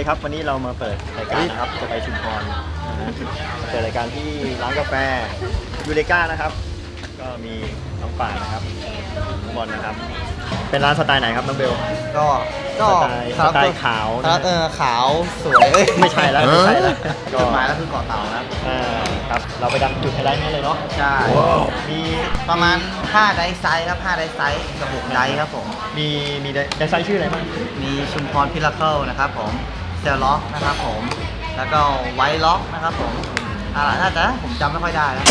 ดีครับ วันนี้เรามาเปิดรายการนะครับ จะไปชุมพรนะฮะเปิดรายการที่ร้านกาแฟยูเลกานะครับ ก็มีน้องป่านนะครับน้องบอลนะครับ เป็นร้านสไตล์ไหนครับน้องเบล ก็ก็สไตล์สไตล์ขาวครันะบเออขาวสวยเอ้ยไม่ใช่แล้วไม่ใช่แล้วจุดหมายก็คือเกาะเต่านะครับอ่าครับ เราไปดังจุดไฮไลท์นี้เลยเนาะ ใช่มีประมาณ5ไดไซส์ครับ5ไดไซส์กับ6ไดครับผม มีมีไดไซน์ชื่ออะไรบ้าง มีชุมพรพิลาเคิลนะครับผม เซลล็อกนะครับผม แล้วก็ไวล็อกนะครับผมอะไรน่าจะผมจำไม่ค่อยได้แล้ว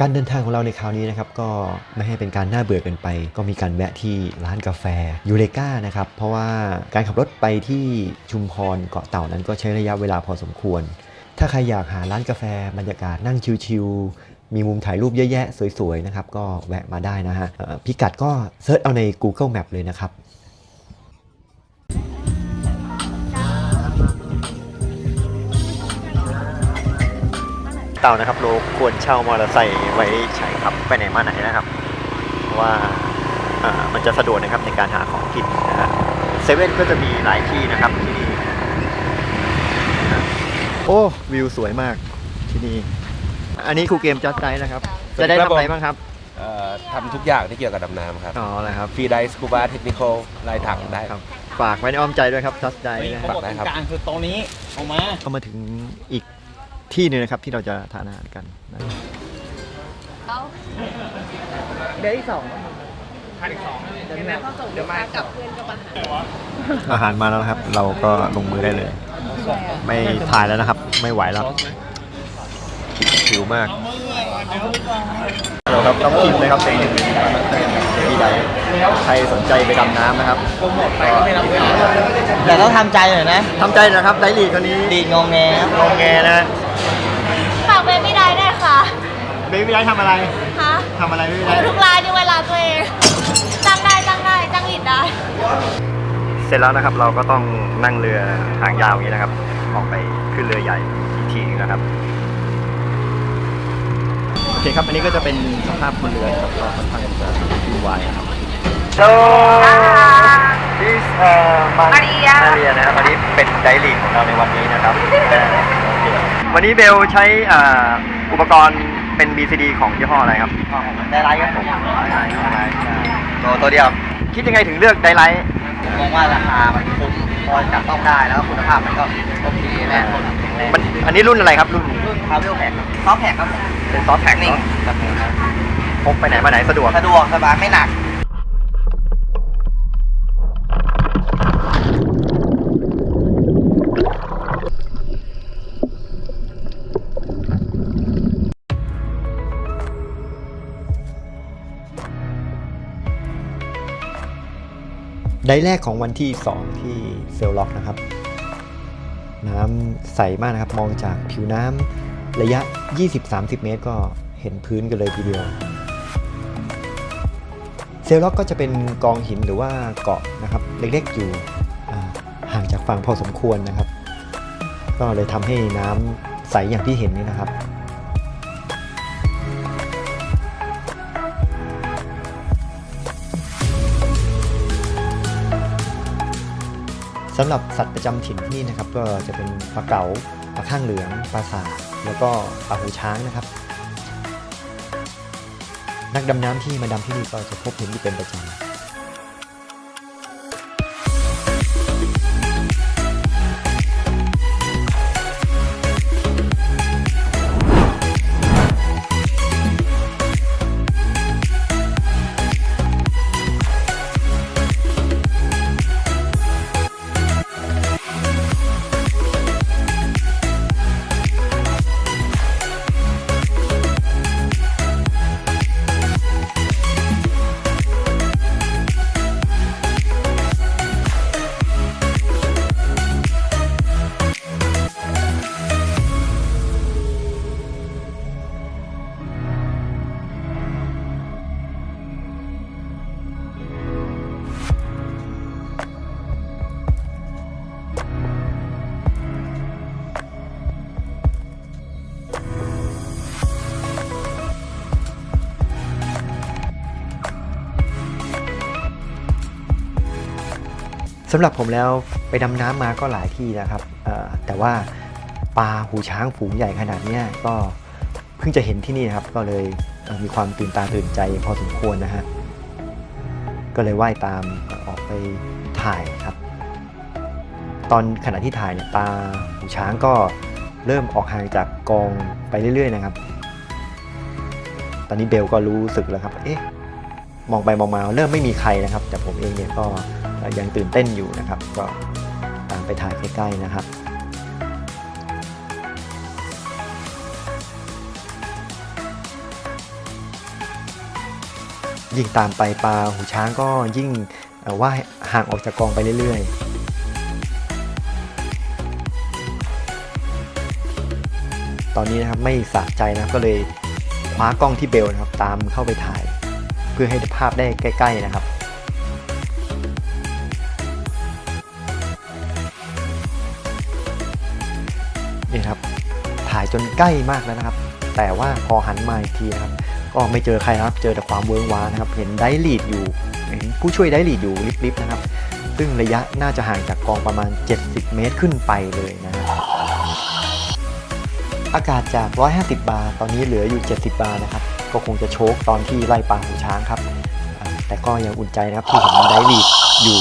การเดินทางของเราในคราวนี้นะครับก็ไม่ให้เป็นการน่าเบื่อเกินไป ก็มีการแวะที่ร้านกาแฟยูเลกานะครับ เพราะว่าการขับรถไปที่ชุมพรเกาะเต่านั้นก็ใช้ระยะเวลาพอสมควร ถ้าใครอยากหาร้านกาแฟบรรยากาศนั่งชิลๆมีมุมถ่ายรูปเยอะแยะสวยๆนะครับก็แวะมาได้นะฮะพิกัดก็เซิร์ชเอาใน Google Map เลยนะครับ เต่านะครับเราควรเช่ามอเตอร์ไซค์ไว้ใช้ขับไปไหนมาไหนนะครับเพราะว่าอ่ามันจะสะดวกนะครับในการหาของกินนะฮะเซเว่นก็จะมีหลายที่นะครับที่นี่นะโอ้วิวสวยมากที่นี่อันนี้ครูเกมจัดใจนะครับ จะได้ทำอะไรบ้างครับเอ่อทำทุกอย่างที่เกี่ยวกับดำน้ำครับ อ๋ออะไรครับฟรีไดสกูบาเทคนิคอลลายถังได้ครับ ฝากไว้ในอ้อมใจด้วยครับจัดใจนะฮะฝากได้ครับ กลางคือตรงนี้ออกมาเข้ามาถึงอีก ที่หนึงนะครับที่เราจะทานอาหารกันนะเดี๋ยวที่สองอาหารมาแล้วนะครับ เราก็ลงมือได้เลย ไม่ถ่ายแล้วนะครับ ไม่ไหวแล้วหิวมากเราครับต้องชิมเลยครับเป็นที่ใดใครสนใจไปดำน้ำนะครับก็แต่ต้องทำใจหน่อยนะทำใจนะครับไดลีกคนนี้ดีดงงแงครับ งงแงนะ ฝากเบบี้ได้ได้วยค่ะ เบบี้ไดทำอะไรฮะทำอะไรเบบี้อไดยู่ทุกรายดูเวลาตัวเองจ้างได้จ้างได้จ้างหลีดได้ เสร็จแล้วนะครับเราก็ต้องนั่งเรือหางยาวอย่างนี้นะครับ ออกไปขึ้นเรือใหญ่อีกทีหนึงนะครับโอเคครับอันนี้ก็จะเป็นสภาพบนเรือนะครับก็ค่อนข้างจะวุ่นวายนะครับ Hello this เอ่อมาเรียมาเรียนะครับวันนี้เป็นไดลีกของเราในวันนี้นะครับเอ่อโอเค วันนี้เบลใช้อ่าอุปกรณ์เป็น BCD ของยี่ห้ออะไรครับได้ไลค์ครับผมตัวตัวเดียวคิดยังไงถึงเลือกไดไลท์ผมมองว่าราคามันคุ้มพอจับต้องได้แล้วก็คุณภาพมันก็โอเคแน่นอนแข็งแรงมันอันนี้รุ่นอะไรครับรุ่นรุ่นทาวเวลแพ็คซอฟแพ็คครับเป็นซอฟต์แพ็คนิ่งเนาะพกไปไหนมาไหนสะดวกสะดวกสบายไม่หนัก ไดแรกของวันที่ 2 ที่เซลล็อกนะครับ น้ำใสมากนะครับ มองจากผิวน้ำระยะ 20-30 เมตรก็เห็นพื้นกันเลยทีเดียว เซลล็อกก็จะเป็นกองหินหรือว่าเกาะนะครับ เล็กๆอยู่ห่างจากฝั่งพอสมควรนะครับ ก็เลยทำให้น้ำใสอย่างที่เห็นนี่นะครับ สำหรับสัตว์ประจำถิ่นที่นี่นะครับก็จะเป็นปลาเก๋าปลาข้างเหลืองปลาสาแล้วก็ปลาหูช้างนะครับ นักดำน้ำที่มาดำที่นี่ก็จะพบเห็นอยู่เป็นประจำ สำหรับผมแล้วไปดำน้ำมาก็หลายที่นะครับแต่ว่าปลาหูช้างฝูงใหญ่ขนาดนี้ก็เพิ่งจะเห็นที่นี่นครับ ก็เลยเมีความตื่นตาตื่นใจพอสมควรนะฮะก็เลยว่ายตามออออกไปถ่ายครับ ตอนขณะที่ถ่ายเนี่ยปลาหูช้างก็เริ่มออกห่างจากกองไปเรื่อยๆนะครับ ตอนนี้เบลก็รู้สึกแล้วครับ เอ๊ะ มองไปมองมาเริ่มไม่มีใครนะครับ แต่ผมเองเนี่ยก็ ยังตื่นเต้นอยู่นะครับ ก็ตามไปถ่ายใกล้ๆนะครับยิ่งตามไปปลาหูช้างก็ยิ่งว่ายห่างออกจากกองไปเรื่อยๆตอนนี้นะครับไม่สะใจนะครับก็เลยคว้ากล้องที่เบลนะครับ ตามเข้าไปถ่าย เพื่อให้ภาพได้ใกล้ ๆนะครับ นี่ครับ ถ่ายจนใกล้มากแล้วนะครับ แต่ว่าพอหันมาอีกทีนะครับ ก็ไม่เจอใครครับ เจอแต่ความเวิ้งว้างนะครับ เห็นไดลีดอยู่เห็นผู้ช่วยไดลีดอยู่ลิบๆนะครับ ซึ่งระยะน่าจะห่างจากกองประมาณ 70 เมตรขึ้นไปเลยนะครับอากาศจาก 150 บาร์ ตอนนี้เหลืออยู่ 70 บาร์นะครับ ก็คงจะโชกตอนที่ไล่ปลาหูช้างครับ แต่ก็ยังอุ่นใจนะครับที่เห็นไดลีดอยู่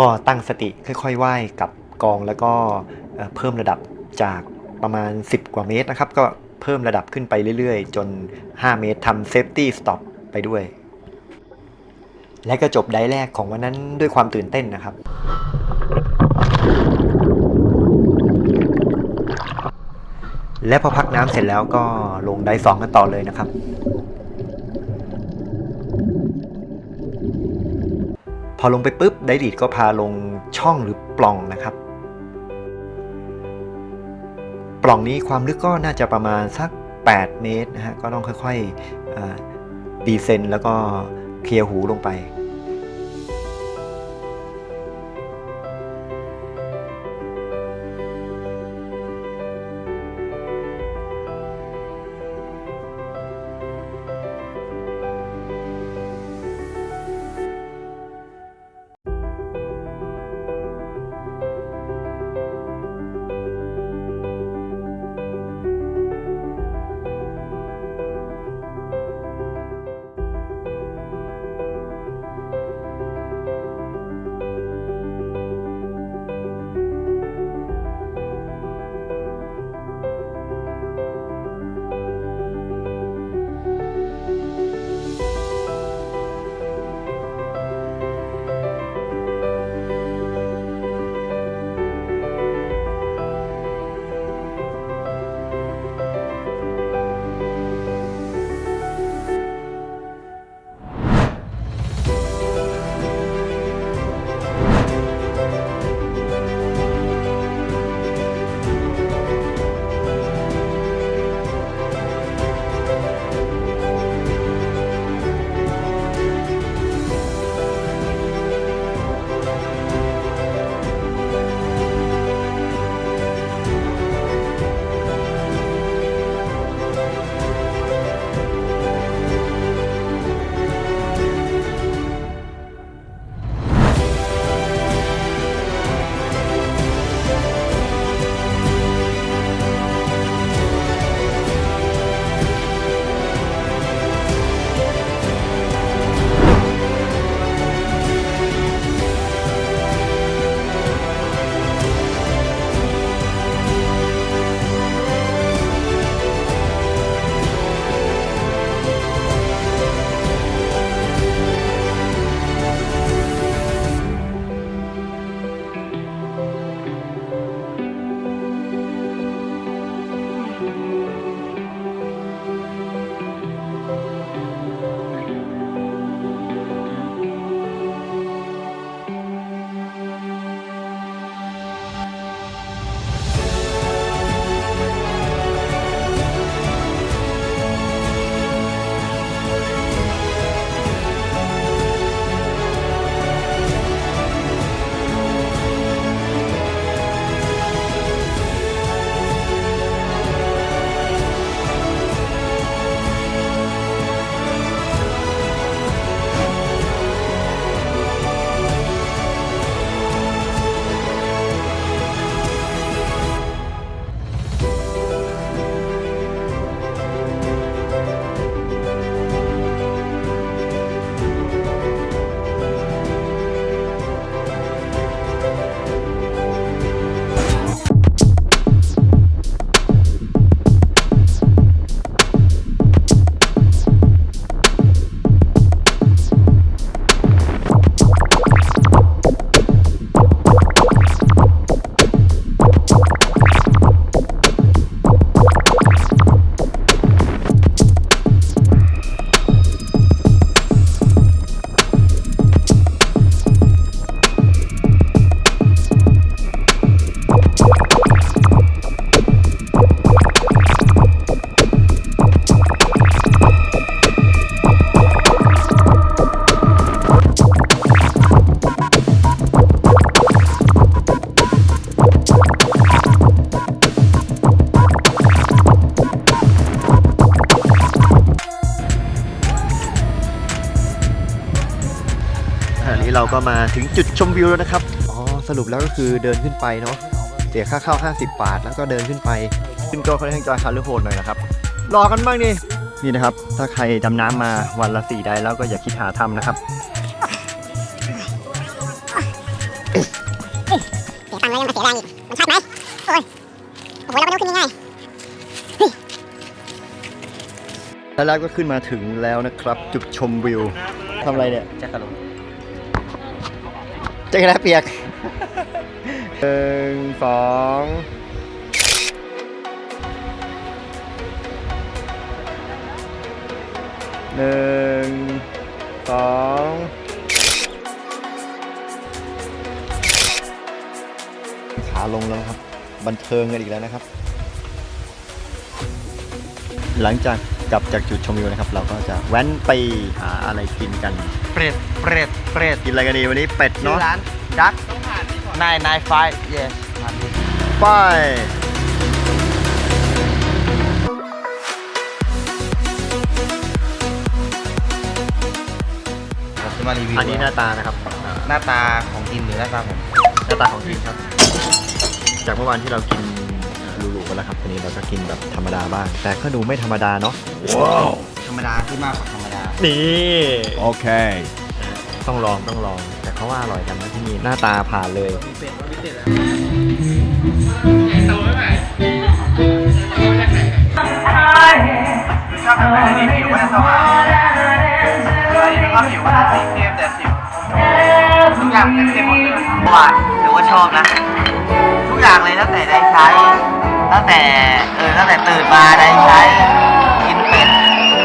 ก็ตั้งสติค่อยๆว่ายกับกองแล้วก็เพิ่มระดับจากประมาณ 10 กว่าเมตรนะครับ ก็เพิ่มระดับขึ้นไปเรื่อยๆ จน 5 เมตรทำเซฟตี้สต็อปไปด้วย และก็จบไดฟ์แรกของวันนั้นด้วยความตื่นเต้นนะครับและพอพักน้ำเสร็จแล้วก็ลงไดฟ์สองกันต่อเลยนะครับ พอลงไปปุ๊บไดรีดก็พาลงช่องหรือปล่องนะครับ ปล่องนี้ความลึกก็น่าจะประมาณสัก 8 เมตรนะฮะก็ต้องค่อยๆดีเซนแล้วก็เคลียร์หูลงไป จุดชมวิวแล้วนะครับ อ๋อ สรุปแล้วก็คือเดินขึ้นไปเนาะ เสียค่าเข้า 50 บาท แล้วก็เดินขึ้นไปขึ้นก็ค่อนข้างจะคาร์โหดหน่อยนะครับ รอกันบ้างนี่ นี่นะครับ ถ้าใครดำน้ำมาวันละสี่ได้แล้วก็อย่าคิดหาทำนะครับเสียตังค์แล้วยังมาเสียแรงอีก มันใช่ไหมโอ้ยโอ้โหเราไม่รู้ขึ้นง่ายแล้วเราก็ขึ้นมาถึงแล้วนะครับ จุดชมวิวทำอะไรเนี่ย แจ็คกะลุงเจ๊กระเปียกหนึ่งสองหนึ่งสองขาลงแล้วครับ บันเทิงกันอีกแล้วนะครับ หลังจาก กลับจากจุดชมวิวนะครับ เราก็จะแว้นไปหาอะไรกินกันเปรตเปรตเปรตกินอะไรกันดีวันนี้เป็ดชื่อเนาะร้านดักนายนายไฟเยสไป ผมจะมารีวิวอันนี้หน้าตานะครับอ่าหน้าตาของกินหรือหน้าตาผม หน้าตาของทีมครับ จากเมื่อวานที่เรากิน หรูๆกันแล้วครับวันนี้เราก็กินแบบธรรมดาบ้าง แต่ก็ดูไม่ธรรมดาเนาะธรรมดาที่มากกว่าธรรมดา นี่โอเคต้องลองต้องลอง แต่เขาว่าอร่อยกันนะที่นี่หน้าตาผ่านเลยชอบแบบนี้ผิวมันสว่างอันนี้ก็ผิวมันสีเข้มแต่ผิวทุกอย่างเต็มหมดเลยหวานถือว่าชอบนะทุก อย่างเลยตั้งแต่ได้ใช้ ตั้งแต่เออตั้งแต่ตื่นมาได้ใช้กินเป็ด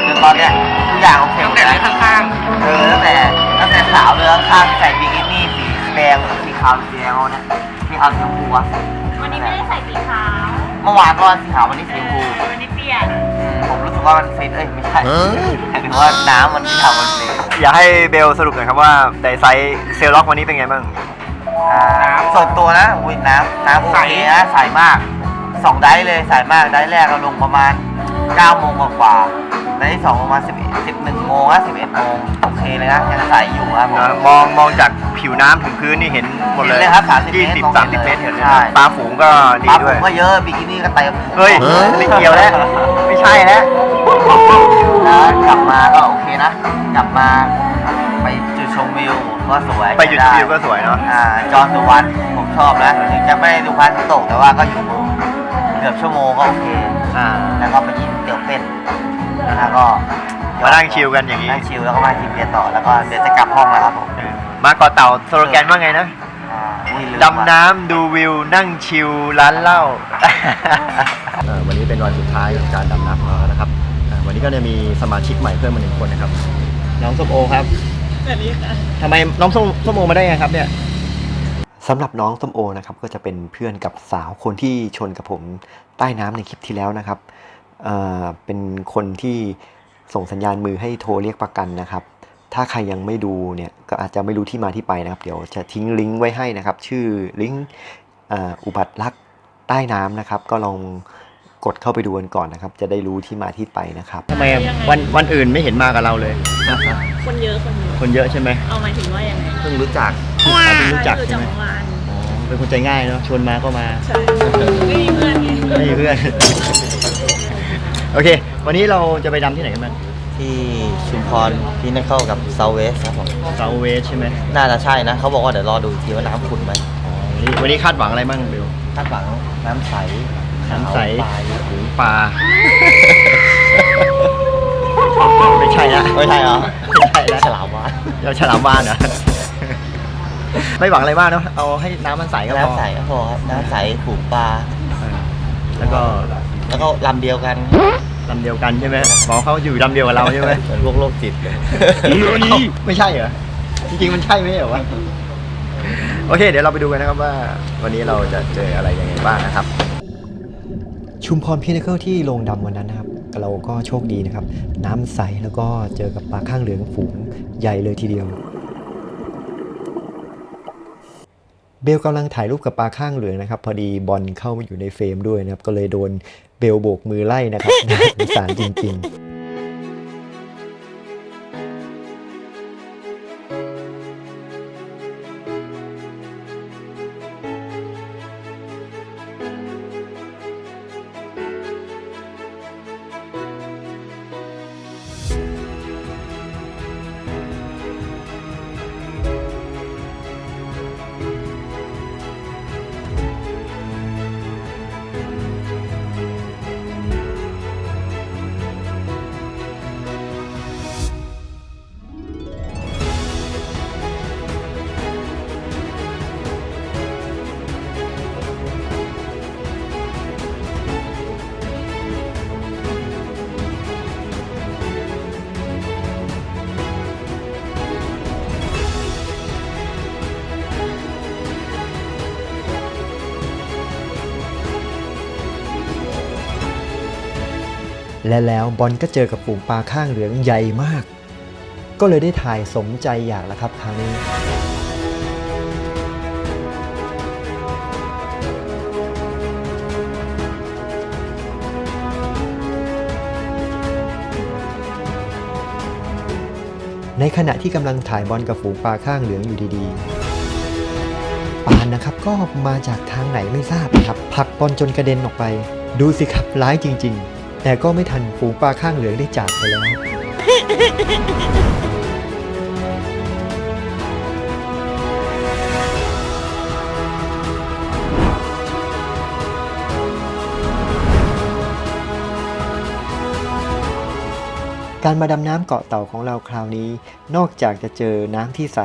จนตอนเนี้ยทุกอย่างโอเคหมดแล้วข้างๆเออตั้งแต่ตั้งแต่สาวเรือข้างๆใส่บิกินี่สีแดงสีขาวสีแดงเอาเนี่ยสีขาวสีชมพูอะวันนี้ไม่ได้ใส่สีขาวเมื่อวานก็สีขาววันนี้สีชมพูวันนี้เปลี่ยน อืมผมรู้สึกว่ามันฟิตเอ้ยไม่ใช่หมายถึงว่าน้ำมันที่ทำมันฟิตอยากให้เบลสรุปหน่อยครับว่าแต่ไซส์เซลล็อกวันนี้เป็นไงบ้าง อ่าส่วนตัวนะอุ้ยน้ำน้ำโอเคนะใสมากสองไดฟ์เลยใสมากไดฟ์แรกเราลงประมาณ9โมงกว่าๆไดฟ์ที่สองประมาณ11 11โมงนะ11โมงโอเคเลยนะยังใสอยู่ครับผมมองมองจากผิวน้ำถึงพื้นนี่เห็นหมดเลยเห็นเลยครับ30เมตรยี่สิบมองสามเห็สิบนเมเลยตรเห็นเลยใช่ปลาฝูงก็ดีปลาผด้วยมก็เยอะบิกินี่ก็เต็มเฮ้ยไม่เกี่ยวแล้วไม่ใช่แล้วแล้วกลับมาก็โอเคนะ กลับมาไปจุดชมวิว ก็สวยไปจุดวิวก็สวยเนาะอ่าจอห์นสุวรรณผมชอบนะถึงจะไม่ได้ดูพระอาทิตย์ตกแต่ว่าก็อยู่เกือบชั่วโมงก็โอเคอ่าแล้วก็ไปกินเตี๋ยวเป็ดแล้วก็มานั่งชิลกันอย่างนี้นั่งชิลแล้วก็มากินเบียร์ต่อแล้วก็เดี๋ยวจะกลับห้องแล้วครับผมมาเกาะเต่าสโลแกนว่าไงนะอ่าอุ้ยลืมดำน้ำดูวิวนั่งชิลร้านเหล้าเอ่อวันนี้เป็นวันสุดท้ายของการดำน้ำของเราแล้วนะครับเอ่อวันนี้ก็จะมีสมาชิกใหม่เพิ่มมาหนึ่งคนนะครับ น้องส้มโอครับ สวัสดีค่ะ ทำไมน้องส้มส้มโอมาได้ไงครับเนี่ย สำหรับน้องส้มโอนะครับก็จะเป็นเพื่อนกับสาวคนที่ชนกับผมใต้น้ำในคลิปที่แล้วนะครับเอ่อเป็นคนที่ส่งสัญญาณมือให้โทรเรียกประกันนะครับ ถ้าใครยังไม่ดูเนี่ยก็อาจจะไม่รู้ที่มาที่ไปนะครับ เดี๋ยวจะทิ้งลิงก์ไว้ให้นะครับ ชื่อลิงก์เอ่ออุบัติรักใต้น้ำนะครับ ก็ลอง กดเข้าไปดูกันก่อนนะครับ จะได้รู้ที่มาที่ไปนะครับ ทำไมวันวันอื่นไม่เห็นมากับเราเลยคนเยอะคนเยอะคนเยอะใช่ไหมเอาหมายถึงว่ายังไงเพิ่งรู้จักเราเพิ่งรู้จักคือใช่จัไหมงหวานอ๋อเป็นคนใจง่ายเนาะชวนมาก็มา ใช่ไม่มีเพื่อนไงไม่มีเพื่อน โอเค วันนี้เราจะไปดำที่ไหนกันบ้างที่ชุมพรที่นักเข้ากับเซาเวสครับผมเซาเวสใช่ไหมน่าจะใช่นะ เขาบอกว่าเดี๋ยวรอดูอีกทีว่าน้ำขุ่นไหมอ๋อวันนี้วันนี้คาดหวังอะไรบ้างเบลคาดหวังน้ำใส น้ำใสขาวปลาหูปลาไม่ใช่นะไม่ใช่เหรอไม่ใช่แล้วฉลามวาฬเราฉลามวานเหรอไม่หวังอะไรมากเนาะเอาให้น้ำมันใสก็พอน้ำใสก็พอครับน้ำใสถูกปลาเออแล้วก็แล้วก็ลำเดียวกันลำเดียวกันใช่ไหมบอกเขาอยู่ลำเดียวกับเราใช่ไหมเหมือนพวกโรคจิตเลยไม่ใช่เหรอจริงๆมันใช่ไหมเหรอวะโอเค เดี๋ยวเราไปดูกันนะครับว่า วันนี้เราจะเจออะไรยังไงบ้างนะครับ ชุมพรพินเคิลที่ลงดำวันนั้นนะครับ เราก็โชคดีนะครับ น้ำใสแล้วก็เจอกับปลาข้างเหลืองฝูงใหญ่เลยทีเดียว เบลกำลังถ่ายรูปกับปลาข้างเหลืองนะครับ พอดีบอลเข้ามาอยู่ในเฟรมด้วยนะครับ ก็เลยโดนเบลโบกมือไล่นะครับน่าสงสารจริง ๆ และแล้วบอลก็เจอกับฝูงปลาข้างเหลืองใหญ่มาก ก็เลยได้ถ่ายสมใจอยากแล้วครับคราวนี้ในขณะที่กำลังถ่ายบอลกับฝูงปลาข้างเหลืองอยู่ดีๆ ปานนะครับก็มาจากทางไหนไม่ทราบนะครับผลักบอลจนกระเด็นออกไป ดูสิครับร้ายจริง ๆ แต่ก็ไม่ทันฝูงปลาข้างเหลืองได้จากไปแล้ว การมาดำน้ำเกาะเต่าของเราคราวนี้ นอกจากจะเจอน้ำที่ใส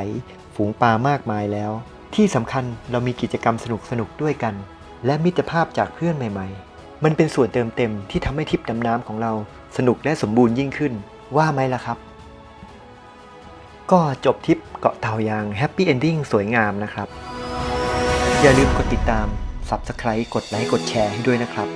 ฝูงปลามากมายแล้ว ที่สำคัญเรามีกิจกรรมสนุกๆด้วยกัน และมิตรภาพจากเพื่อนใหม่ ๆ มันเป็นส่วนเติมเต็มที่ทำให้ทริปดำน้ำของเราสนุกและสมบูรณ์ยิ่งขึ้น ว่าไหมล่ะครับ ก็จบทริปเกาะเต่าอย่างแฮปปี้เอนดิ้งสวยงามนะครับ อย่าลืมกดติดตาม Subscribe กดไลค์กดแชร์ให้ด้วยนะครับ